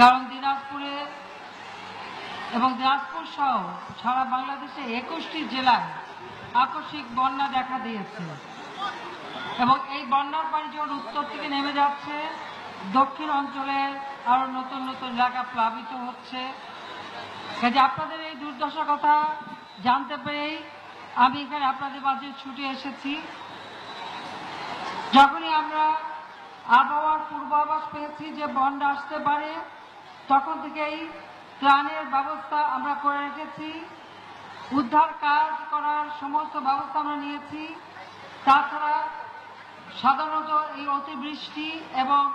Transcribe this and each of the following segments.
কারণ দিনাজপুরে এবং দিনাজপুর সহ সারা বাংলাদেশে একুশটি জেলায় আকস্মিক বন্যা দেখা দিয়েছে। এবং এই বন্যার পানি যখন উত্তর থেকে নেমে যাচ্ছে, দক্ষিণ অঞ্চলের আরও নতুন নতুন এলাকা প্লাবিত হচ্ছে। কাজে আপনাদের এই দুর্দশার কথা জানতে পেরেই আমি এখানে আপনাদের মাঝে ছুটে এসেছি। যখনই আমরা আবহাওয়ার পূর্বাভাস পেয়েছি যে বন্যা আসতে পারে তখন থেকেই ত্রাণের ব্যবস্থা আমরা করে রেখেছি। উদ্ধার কাজ করার সমস্ত ব্যবস্থা আমরা নিয়েছি। তাছাড়া সাধারণত এই অতিবৃষ্টি এবং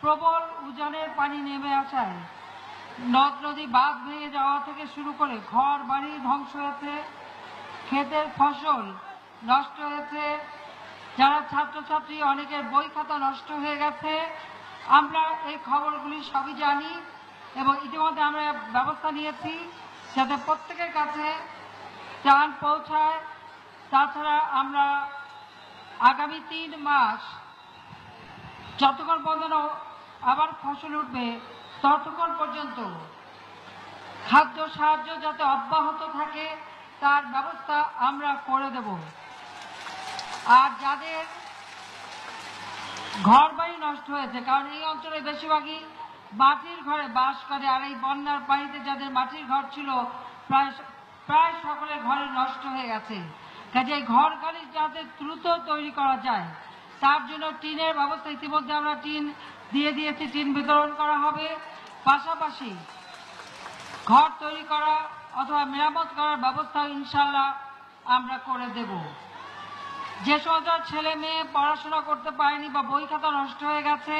প্রবল উজানের পানি নেমে আসায় নদ নদী বাঁধ ভেঙে যাওয়া থেকে শুরু করে ঘর বাড়ি ধ্বংস হয়েছে, ক্ষেতের ফসল নষ্ট হয়েছে। যারা ছাত্রছাত্রী, অনেকের বই খাতা নষ্ট হয়ে গেছে। আমরা এই খবরগুলি সবই জানি। এবং ইতিমধ্যে আমরা ব্যবস্থা নিয়েছি যাতে প্রত্যেকের কাছে ত্রাণ পৌঁছায়। তাছাড়া আমরা আগামী তিন মাস যতক্ষণ পর্যন্ত আবার ফসল উঠবে, ততক্ষণ পর্যন্ত খাদ্য সাহায্য যাতে অব্যাহত থাকে, তার ব্যবস্থা আমরা করে দেব। আর যাদের ঘর বাড়ি নষ্ট হয়েছে, কারণ এই অঞ্চলে বেশিরভাগই মাটির ঘরে বাস করে আর এই বন্যার পানিতে যাদের মাটির ঘর ছিল, প্রায় প্রায় সকলের ঘরে নষ্ট হয়ে গেছে। কাজে ঘর খালি যাতে দ্রুত তৈরি করা যায়, তার জন্য টিনের ব্যবস্থা ইতিমধ্যে আমরা টিন দিয়ে দিয়েছি, টিন বিতরণ করা হবে। পাশাপাশি ঘর তৈরি করা অথবা মেরামত করার ব্যবস্থা ইনশাল্লাহ আমরা করে দেব। যে সমস্ত ছেলে মেয়ে পড়াশোনা করতে পারেনি বা বই খাতা নষ্ট হয়ে গেছে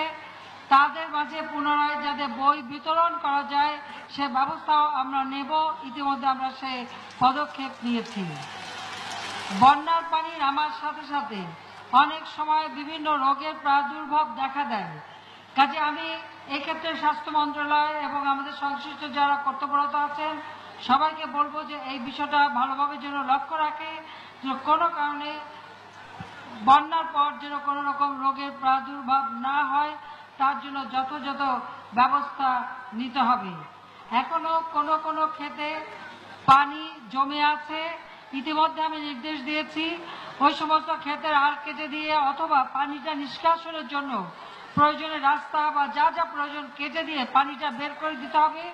তাদের মাঝে পুনরায় যাতে বই বিতরণ করা যায়, সে ব্যবস্থাও আমরা নেব। ইতিমধ্যে আমরা সে পদক্ষেপ নিয়েছি। বন্যার পানি নামার সাথে সাথে অনেক সময় বিভিন্ন রোগের প্রাদুর্ভাব দেখা দেয়। কাজে আমি এক্ষেত্রে স্বাস্থ্য মন্ত্রণালয় এবং আমাদের সংশ্লিষ্ট যারা কর্তব্যরত আছেন, সবাইকে বলব যে এই বিষয়টা ভালোভাবে যেন লক্ষ্য রাখে যে কোনো কারণে বন্যার পর যেন কোনো রকম রোগের প্রাদুর্ভাব না হয়। তার জন্য যথাযথ ব্যবস্থা নিতে হবে। এখনও কোনো কোনো ক্ষেতে পানি জমে আছে। ইতিমধ্যে আমি নির্দেশ দিয়েছি, ওই সমস্ত ক্ষেতের আর কেটে দিয়ে অথবা পানিটা নিষ্কাশনের জন্য প্রয়োজনে রাস্তা বা যা যা প্রয়োজন কেটে দিয়ে পানিটা বের করে দিতে হবে।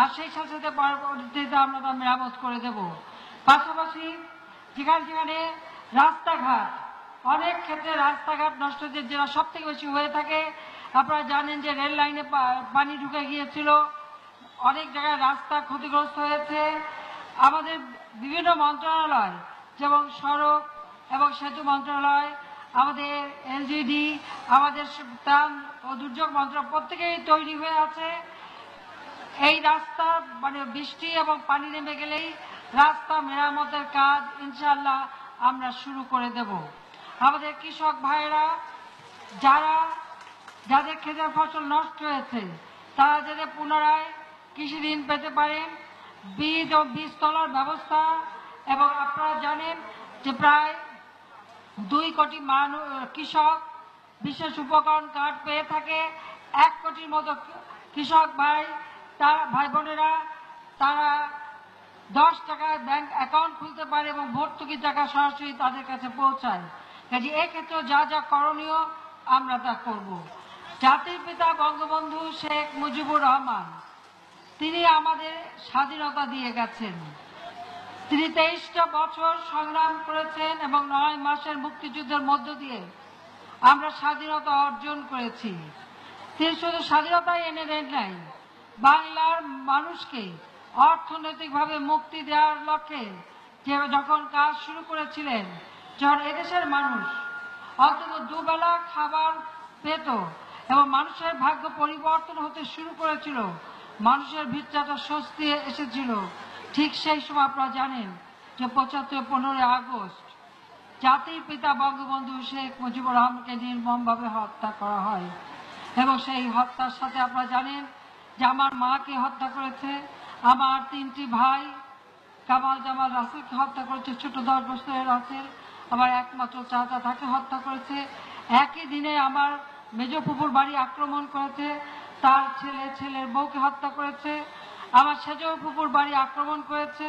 আর সেই সাথে সাথে পরবর্তীতে আমরা তা মেরামত করে দেব। পাশাপাশি যেখানে যেখানে রাস্তাঘাট, অনেক ক্ষেত্রে রাস্তাঘাট নষ্ট হচ্ছে যেটা সব থেকে বেশি হয়ে থাকে আপনারা জানেন যে রেল লাইনে পানি ঢুকে গিয়েছিল। অনেক জায়গায় রাস্তা ক্ষতিগ্রস্ত হয়েছে। আমাদের বিভিন্ন মন্ত্রণালয়, যেমন সড়ক এবং সেতু মন্ত্রণালয়, আমাদের এলজিডি, আমাদের ত্রাণ ও দুর্যোগ মন্ত্রণালয় প্রত্যেকেই তৈরি হয়ে আছে। এই রাস্তা মানে বৃষ্টি এবং পানি নেমে গেলেই রাস্তা মেরামতের কাজ ইনশাল্লাহ আমরা শুরু করে দেব। আমাদের কৃষক ভাইরা যারা যাদের ক্ষেতের ফসল নষ্ট হয়েছে, তারা যাতে পুনরায় কৃষি ঋণ পেতে পারেন বীজ ও বীজ তলার ব্যবস্থা, এবং আপনারা জানেন যে প্রায় দুই কোটি মানুষ কৃষক বিশেষ উপকরণ কার্ড পেয়ে থাকে। এক কোটির মতো কৃষক ভাই, তার ভাই বোনেরা তারা দশ টাকায় ব্যাংক অ্যাকাউন্ট খুলতে পারে এবং ভর্তুকি টাকা সরাসরি তাদের কাছে পৌঁছায়। কাজে এক্ষেত্রে যা যা করণীয় আমরা তা করব। জাতির পিতা বঙ্গবন্ধু শেখ মুজিবুর রহমান, তিনি আমাদের স্বাধীনতা দিয়ে গেছেন। তিনি তেইশটা বছর সংগ্রাম করেছেন এবং নয় মাসের মুক্তিযুদ্ধের মধ্য দিয়ে আমরা স্বাধীনতা অর্জন করেছি। তিনি শুধু স্বাধীনতাই এনে দেন নাই, বাংলার মানুষকে অর্থনৈতিকভাবে মুক্তি দেওয়ার লক্ষ্যে যে যখন কাজ শুরু করেছিলেন, যখন এদেশের মানুষ অন্তত দুবেলা খাবার পেত এবং মানুষের ভাগ্য পরিবর্তন হতে শুরু করেছিল। মানুষের ভিতরে একটা স্বস্তি এসেছিল। ঠিক সেই সময় আপনারা জানেন যে পঁচাত্তর, পনেরোই আগস্ট জাতির পিতা বঙ্গবন্ধু শেখ মুজিবুর রহমানকে নির্মমভাবে হত্যা করা হয় এবং সেই হত্যার সাথে আপনারা জানেন যে আমার মাকে হত্যা করেছে, আমার তিনটি ভাই কামাল জামাল রাসেলকে হত্যা করেছে, ছোট দশ বছরের রাসেল, আমার একমাত্র চাচা তাকে হত্যা করেছে। একই দিনে আমার মেজ ফুপুর বাড়ি আক্রমণ করেছে, তার ছেলে, ছেলের বউকে হত্যা করেছে আমার সেজ পুকুর বাড়ি আক্রমণ করেছে,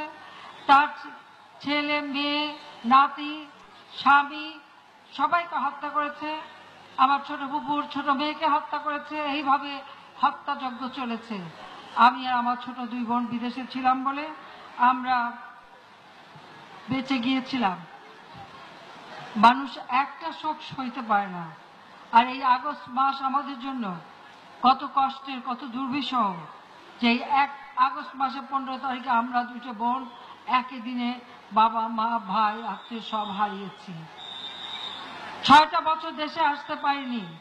তার ছেলে, মেয়ে, নাতি, স্বামী সবাইকে হত্যা করেছে আমার ছোট পুকুর ছোট মেয়েকে হত্যা করেছে, এইভাবে হত্যাযজ্ঞ চলেছে। আমি আর আমার ছোট দুই বোন বিদেশে ছিলাম বলে আমরা বেঁচে গিয়েছিলাম। মানুষ একটা শোক সইতে পারে না। আর এই আগস্ট মাস আমাদের জন্য কত কষ্টের, কত দুর্বিষহ যে এক আগস্ট মাসের পনেরো তারিখে আমরা দুটো বোন একই দিনে বাবা, মা, ভাই, আত্মীয় সব হারিয়েছি। ছয়টা বছর দেশে আসতে পারিনি।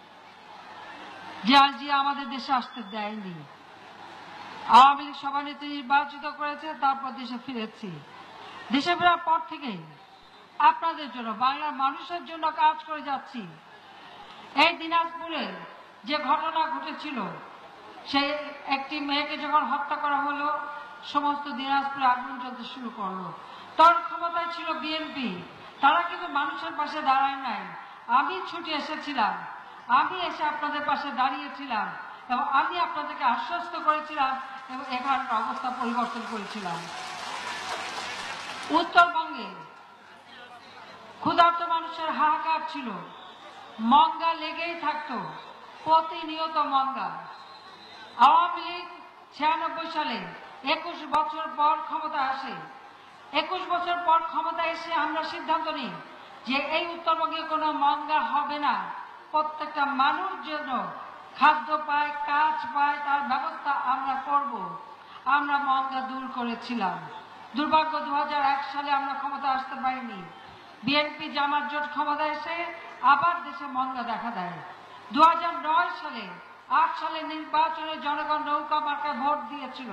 যে আলজিয়া আমাদের দেশে আসতে দেয়নি। আওয়ামী লীগ সভানেত্রী নির্বাচিত করেছে, তারপর দেশে ফিরেছি। দেশে ফেরার পর থেকেই আপনাদের জন্য, বাংলার মানুষের জন্য কাজ করে যাচ্ছি। এই দিনাজপুরে যে ঘটনা ঘটেছিল, সেই একটি মেয়েকে যখন হত্যা করা হলো, সমস্ত দিনাজপুরে আগুন জ্বলতে শুরু করল। তার ক্ষমতায় ছিল বিএনপি তারা কিন্তু মানুষের পাশে দাঁড়ায় নাই। আমি ছুটে এসেছিলাম, আমি এসে আপনাদের পাশে দাঁড়িয়েছিলাম এবং আমি আপনাদেরকে আশ্বস্ত করেছিলাম এবং এখানকার অবস্থা পরিবর্তন করেছিলাম। উত্তরবঙ্গে ক্ষুধার্ত মানুষের হাহাকার ছিল। মঙ্গা লেগেই থাকতো, প্রতিনিয়ত মঙ্গা। আওয়ামী লীগ ছিয়ানব্বই সালে একুশ বছর পর ক্ষমতা আসে। একুশ বছর পর ক্ষমতা এসে আমরা সিদ্ধান্ত নিই যে এই উত্তরবঙ্গে কোনো মঙ্গা হবে না। প্রত্যেকটা মানুষ যেন খাদ্য পায়, কাজ পায়, তার ব্যবস্থা আমরা করব। আমরা মঙ্গা দূর করেছিলাম। দুর্ভাগ্য দু হাজার এক সালে আমরা ক্ষমতা আসতে পারিনি। বিএনপি জামাত জোট ক্ষমতা এসে আবার দেশে মন্দা দেখা দেয়। দু হাজার নয় সালে, আট সালে নির্বাচনে জনগণ নৌকা মার্কায় ভোট দিয়েছিল।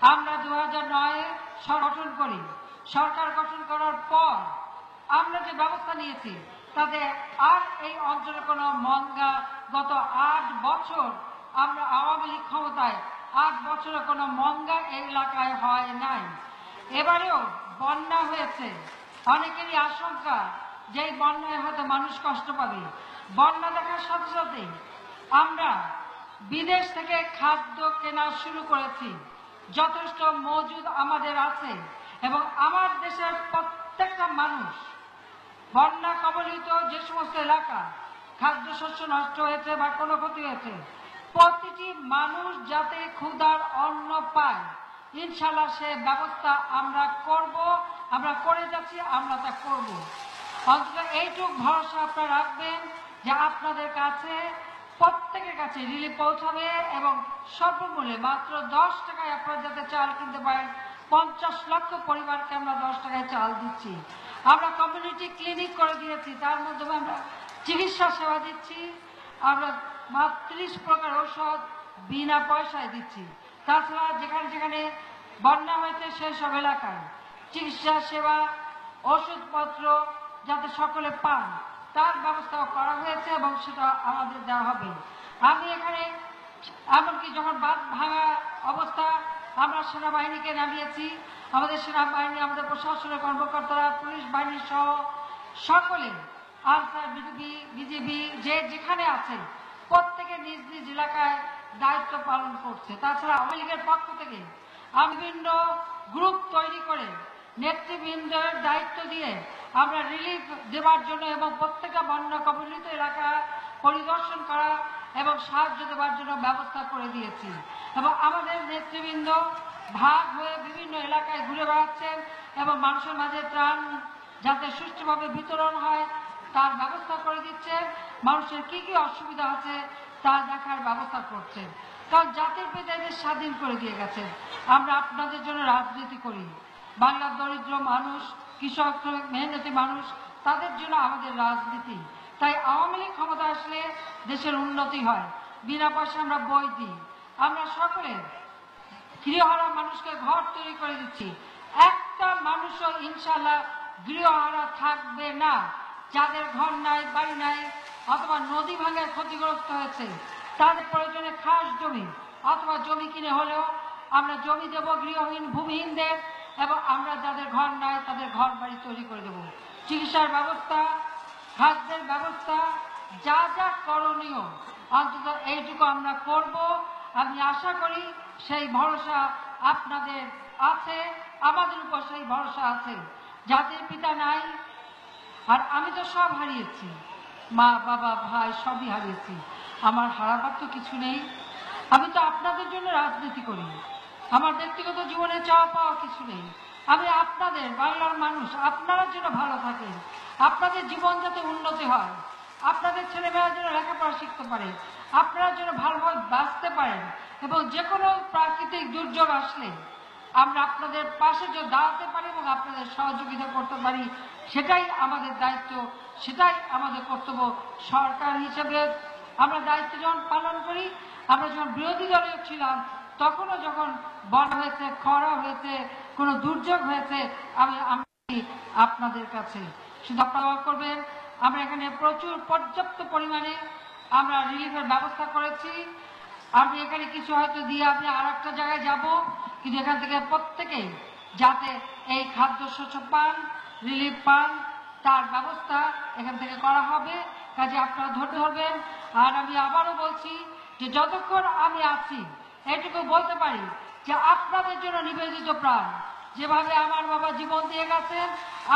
আমরা দু নয়ে গঠন করি। সরকার গঠন করার পর আমরা যে ব্যবস্থা নিয়েছি, তাতে আর এই অঞ্চলে কোনো মঙ্গা গত আট বছর আমরা আওয়ামী লীগ ক্ষমতায় আট বছরে কোনো মঙ্গা এই এলাকায় হয় নাই। এবারেও বন্যা হয়েছে। অনেকেরই আশঙ্কা যে এই বন্যায় হয়তো মানুষ কষ্ট পাবে, বন্যা দেখার সাথে সাথে আমরা বিদেশ থেকে খাদ্য কেনা শুরু করেছি। যথেষ্ট মজুদ আমাদের আছে এবং আমার দেশের প্রত্যেকটা মানুষ বন্যা কবলিত যে সমস্ত এলাকা, খাদ্যশস্য নষ্ট হয়েছে বা কোনো ক্ষতি হয়েছে, প্রতিটি মানুষ যাতে ক্ষুধার অন্ন পায় ইনশাল্লাহ সে ব্যবস্থা আমরা করব, আমরা করে যাচ্ছি, আমরা তা করব। অন্তত এইটুক ভরসা আপনারা রাখবেন যে আপনাদের কাছে প্রত্যেকের কাছে রিলিফ পৌঁছাবে এবং স্বল্পমূল্যে মাত্র দশ টাকায় আপনারা যাতে চাল কিনতে পারেন, পঞ্চাশ লক্ষ পরিবারকে আমরা দশ টাকায় চাল দিচ্ছি। আমরা কমিউনিটি ক্লিনিক করে দিয়েছি, তার মাধ্যমে আমরা চিকিৎসা সেবা দিচ্ছি। আমরা মাত্রিশ প্রকার ঔষধ বিনা পয়সায় দিচ্ছি। তাছাড়া যেখানে যেখানে বন্যা হয়েছে সেই সব এলাকায় চিকিৎসা সেবা, ওষুধপত্র যাতে সকলে পান। তার ব্যবস্থাও করা হয়েছে এবং সেটা আমাদের দেওয়া হবে। আমি এখানে, এমনকি যখন বাদ ভাঙা অবস্থা, আমরা সেনাবাহিনীকে নামিয়েছি আমাদের সেনাবাহিনী, আমাদের প্রশাসনের কর্মকর্তারা, পুলিশ বাহিনী সহ সকলে আনসার বিজেপি বিজেপি, যে যেখানে আছে, প্রত্যেকে নিজ নিজ এলাকায় দায়িত্ব পালন করছে। তাছাড়া আওয়ামী লীগের পক্ষ থেকে বিভিন্ন গ্রুপ তৈরি করে নেতৃবৃন্দের দায়িত্ব দিয়ে আমরা রিলিফ দেওয়ার জন্য এবং প্রত্যেকটা বন্যা কবলিত এলাকা পরিদর্শন করা এবং সাহায্য দেওয়ার জন্য ব্যবস্থা করে দিয়েছি। এবং আমাদের নেতৃবৃন্দ ভাগ হয়ে বিভিন্ন এলাকায় ঘুরে বেড়াচ্ছেন এবং মানুষের মাঝে ত্রাণ যাতে সুষ্ঠুভাবে বিতরণ হয়, তার ব্যবস্থা করে দিচ্ছেন। মানুষের কি কি অসুবিধা আছে, তা দেখার ব্যবস্থা করছেন। কারণ জাতির পিতা এদের স্বাধীন করে দিয়ে গেছেন। আমরা আপনাদের জন্য রাজনীতি করি। বাংলার দরিদ্র মানুষ, কৃষক, মেহনতি মানুষ, তাদের জন্য আমাদের রাজনীতি। তাই আওয়ামী লীগ ক্ষমতা আসলে দেশের উন্নতি হয়। বিনা পয়সা আমরা বই দিই। আমরা সকলে গৃহহারা মানুষকে ঘর তৈরি করে দিচ্ছি। একটা মানুষও ইনশাল্লাহ গৃহহারা থাকবে না। যাদের ঘর নাই, বাড়ি নাই, অথবা নদী ভাঙায় ক্ষতিগ্রস্ত হয়েছে, তাদের প্রয়োজনে খাস জমি, অথবা জমি কিনে হলেও আমরা জমি দেব গৃহহীন, ভূমিহীনদের। এবং আমরা যাদের ঘর নাই তাদের ঘর বাড়ি তৈরি করে দেব। চিকিৎসার ব্যবস্থা খাদ্যের ব্যবস্থা, যা যা করণীয়, অন্তত এইটুকু আমরা করব। আমি আশা করি সেই ভরসা আপনাদের আছে, আমাদের উপর সেই ভরসা আছে। জাতির পিতা নাই, আর আমি তো সব হারিয়েছি, মা, বাবা, ভাই সবই হারিয়েছি। আমার হারাবার তো কিছু নেই। আমি তো আপনাদের জন্য রাজনীতি করি। আমার ব্যক্তিগত জীবনে চাওয়া পাওয়া কিছু নেই। আমি আপনাদের বাংলার মানুষ, আপনারা যেন ভালো থাকেন। আপনাদের জীবন যাতে উন্নতি হয়। আপনাদের ছেলেমেয়েরা যেন লেখাপড়া শিখতে পারে। আপনারা যেন ভালোভাবে বাঁচতে পারেন এবং যে কোনো প্রাকৃতিক দুর্যোগ আসলে আমরা আপনাদের পাশে যে দাঁড়াতে পারি এবং আপনাদের সহযোগিতা করতে পারি, সেটাই আমাদের দায়িত্ব, সেটাই আমাদের কর্তব্য সরকার হিসেবে আমরা দায়িত্ব যখন পালন করি, আমরা যখন বিরোধী দলীয় ছিলাম তখনও যখন বন হয়েছে খরা হয়েছে, কোনো দুর্যোগ হয়েছে, আমি আমি আপনাদের কাছে শুধু আপনারা করবেন। আমরা এখানে প্রচুর পর্যাপ্ত পরিমাণে আমরা রিলিফের ব্যবস্থা করেছি। আপনি এখানে কিছু হয়তো দিয়ে আপনি আর একটা জায়গায় যাব, কিন্তু এখান থেকে প্রত্যেকেই যাতে এই খাদ্য শস্য পান, রিলিফ পান, তার ব্যবস্থা এখান থেকে করা হবে। কাজে আপনারা ধৈর্য ধরবেন। আর আমি আবারও বলছি যে যতক্ষণ আমি আছি এটুকু বলতে পারি যে আপনাদের জন্য নিবেদিত প্রাণ। যেভাবে আমার বাবা জীবন দিয়ে গেছেন,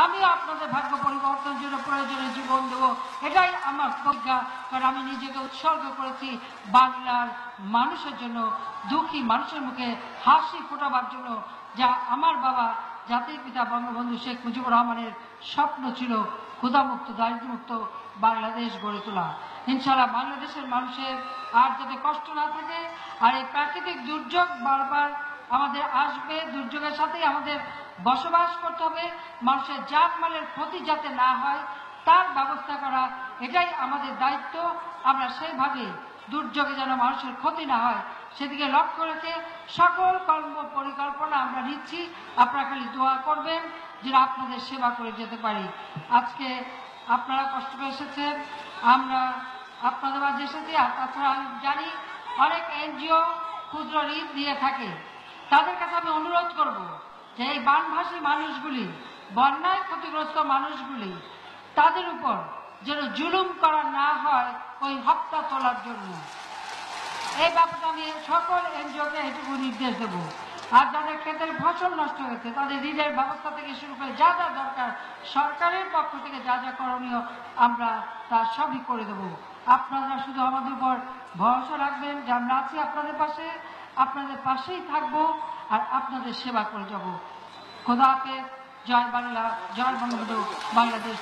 আমিও আপনাদের ভাগ্য পরিবর্তনের জন্য প্রয়োজনে জীবন দেবো। এটাই আমার প্রজ্ঞা, কারণ আমি নিজেকে উৎসর্গ করেছি বাংলার মানুষের জন্য, দুঃখী মানুষের মুখে, হাসি ফোটাবার জন্য, যা আমার বাবা জাতির পিতা বঙ্গবন্ধু শেখ মুজিবুর রহমানের স্বপ্ন ছিল। ক্ষুধামুক্ত, দারিদ্র্যমুক্ত বাংলাদেশ গড়ে তোলা। ইনশাল্লাহ বাংলাদেশের মানুষের আর যাতে কষ্ট না থাকে, আর এই প্রাকৃতিক দুর্যোগ বারবার আমাদের আসবে, দুর্যোগের সাথেই আমাদের বসবাস করতে হবে। মানুষের জাতমালের ক্ষতি যাতে না হয়, তার ব্যবস্থা করা, এটাই আমাদের দায়িত্ব। আমরা সেইভাবে দুর্যোগে যেন মানুষের ক্ষতি না হয়, সেদিকে লক্ষ্য রেখে সকল কর্ম পরিকল্পনা আমরা নিচ্ছি। আপনারা খালি দোয়া করবেন, যেন আপনাদের সেবা করে যেতে পারি। আজকে আপনারা কষ্ট করে এসেছেন আমরা আপনাদের মাঝে এসেছি, আর তাছাড়া আমি জানি অনেক এনজিও ক্ষুদ্র ঋণ দিয়ে থাকে। তাদের কাছে আমি অনুরোধ করব যে এই বানভাসী মানুষগুলি, বন্যায় ক্ষতিগ্রস্ত মানুষগুলি, তাদের উপর যেন জুলুম করা না হয় ওই হপ্তা তোলার জন্য। এই ব্যাপারটা আমি সকল এনজিওকে এটুকু নির্দেশ দেবো। আর যাদের ক্ষেতের ফসল নষ্ট হয়েছে, তাদের ঋণের ব্যবস্থা থেকে শুরু করে যা যা দরকার সরকারের পক্ষ থেকে যা যা করণীয় আমরা তা সবই করে দেব। আপনারা শুধু আমাদের উপর ভরসা রাখবেন যে আমরা আছি আপনাদের পাশে, আপনাদের পাশেই থাকব আর আপনাদের সেবা করে যাব। খোদা হাফেজ, জয় বাংলা, জয় বঙ্গবন্ধু, বাংলাদেশ